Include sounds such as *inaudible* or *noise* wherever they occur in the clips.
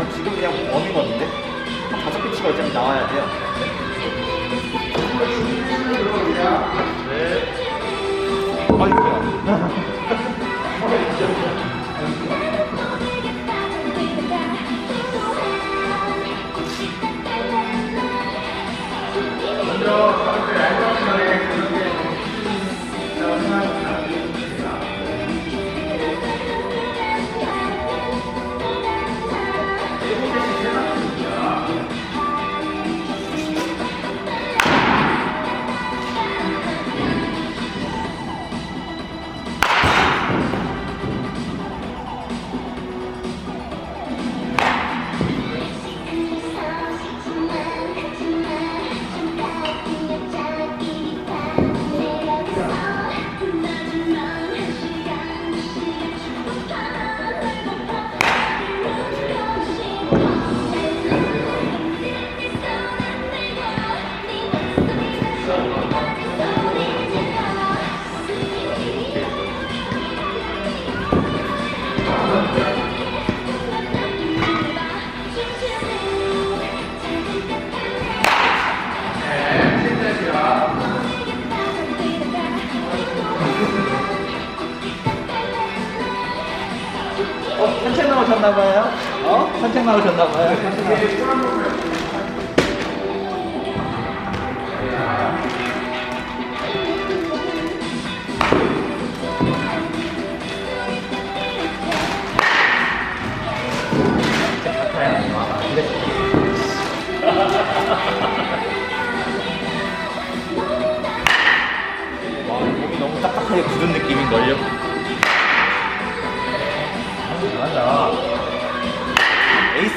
저 지금 그냥 범이거든데 한 다섯 피치가 어차피 나와야 돼요. 네. 아이고야. 나오셨나봐요? 어? 산책 나오셨나봐요? 와, 몸이 너무 딱딱하게 굳은 느낌인걸요? 맞아.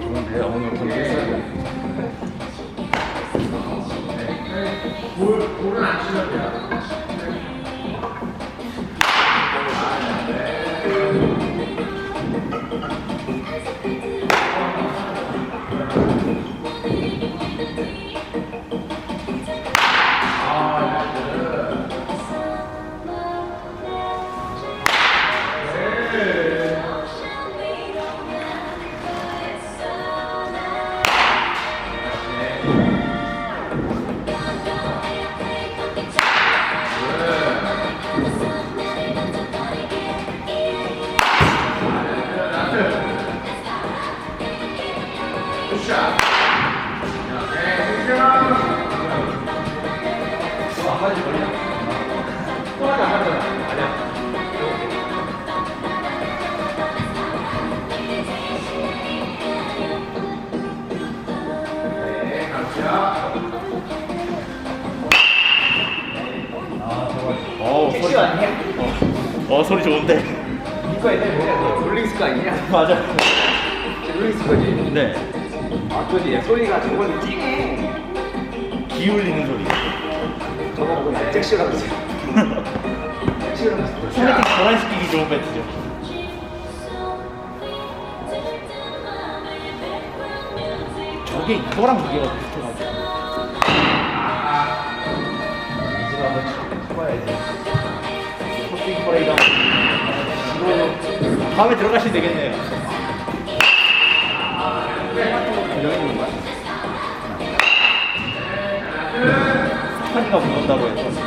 좋은데, 오늘 볼은 안 치면 돼요. 어우, 소리. 택시 아니야? 어, 어, 소리 좋은데. 이거 옛날에 뭐야? 너 롤링스 거 아니냐? 맞아. 롤링스 거지? 네. 아, 그지? 소리가 저거는 찡해. 기울리는 소리. 저거 보고 잭시라고 그러지. 잭시라고 그러지. 소개팅 전환시키기 좋은 배트죠. 저게 이거랑 무게가 비슷해가지고. 이제 한번 쳐- 쳐봐야지. 퍼스팅 퍼레이드 이거 다음에 들어가시면 되겠네요. 스타니가 무섭다고 해서.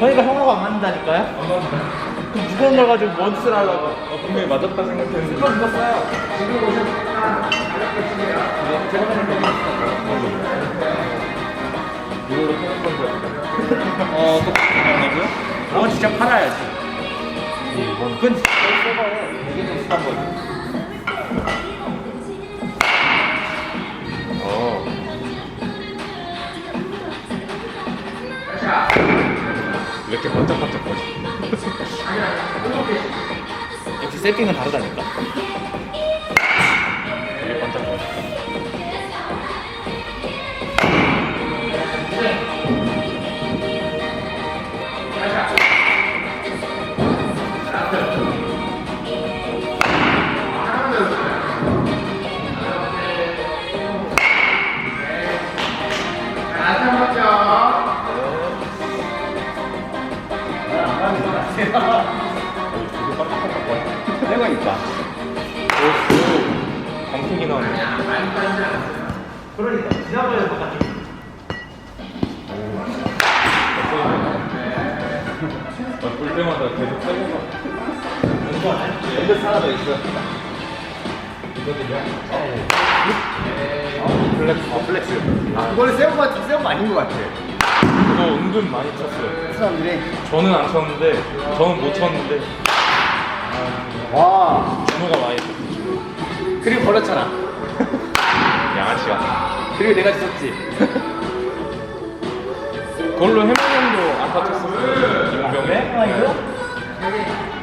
저희가 형하고 안 맞는다니까요? 그럼 무거운 걸 가지고 뭔 짓을 하려고. 어, 분명히 맞았다 생각했는데 이거 죽었어요. 지금 오셨으니까 가볍게 치세요. 제가 생각해도 이걸로 하는 건줄 알았어요. 어, 또 그러냐고요? 그건 진짜 팔아야지. 그건 진짜 새거예요. 이게 좀 비싼 거지. 이렇게 번쩍번쩍 거려. *laughs* 역시 세팅은 다르다니까. 오, 오, 광택이 나네. 그러니까 지난번에 똑같이. 볼 때마다 계속 새거가. 밴드 하나 더 있어. 이거들이야? 플렉스. 아, 플렉스. 아, 그거는 세운 거. 세운 거 아닌 거 같아. 그거 은근 많이 쳤어요. 사람들이. 저는 안 쳤는데, 저는 못 쳤는데, 와. 준호가 많이 쳤어요. 그리고 버렸잖아. 양아치가. *laughs* 그리고 내가 쳤지. 그걸로 해만 형도 안타 쳤었어요. 이병에? 아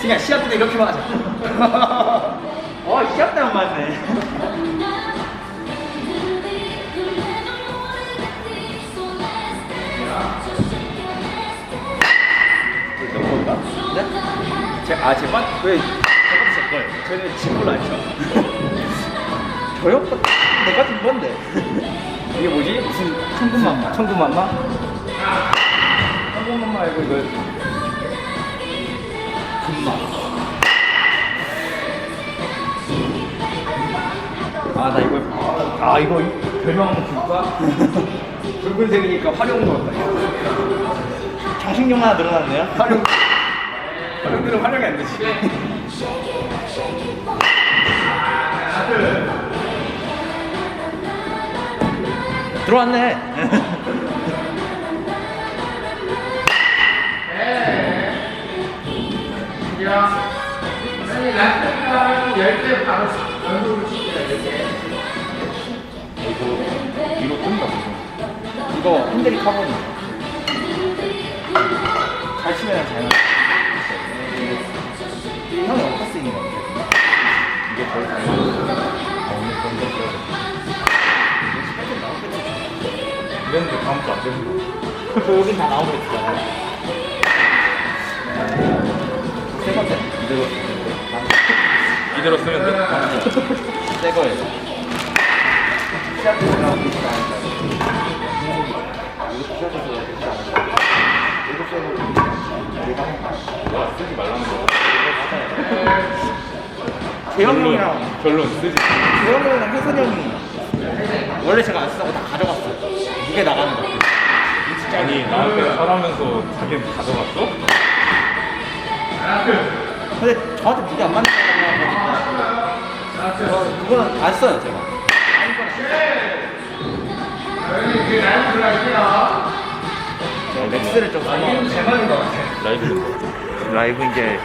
승야 시합 때 이렇게만 하자. *laughs* 어 시합 때만 맞네. 네? 제, 아, 제 반? 왜? 저것도 제 거예요. 쟤는 진물로 안 쳐. 저 형도 내가 준 건데. 이게 뭐지? 무슨 천군만마? 천군만마? 천군만마 말고 이거 군마. 아, 나 이거 아 이거 별명 한번 줄까? 붉은색이니까 활용 넣었다. 이거. 장식용 하나 늘어났네요. 활용. 활용들은 활용이 안 되지. 들어왔네. 야, 아니 라스트랑 열대 바로 연속으로 이렇게. 이거 뜬다, 지금. 이거 핸들이 카본이. 잘 치면 잘. 형이 거 같아? 이게. 아, 오늘 던졌어야 이랬는데 다음 주안 되는 거. 저 여긴 다 나오겠잖아 이대로 이대로 쓰면 돼? 새 거예요. 시합에서 나오고 있지 않을까. 이것도 시합에서 나오고 있지 않을까. 이거 써보고 내가 할까. 와, 쓰지 말라는 거. 재영 형이랑 결론 쓰지. 재영 형이랑 혜선 형이 원래 제가 안 쓰다고 다 가져갔어요. 무게 나가는 거. 아니, 나한테 설하면서 자기는 가져갔어? 근데 저한테 무게 안 맞는 거라고 하니까 그거는 안 써요 제가. 제가 렉스를 좀 써요. 이름 제목인 것 같아. 라이브 이제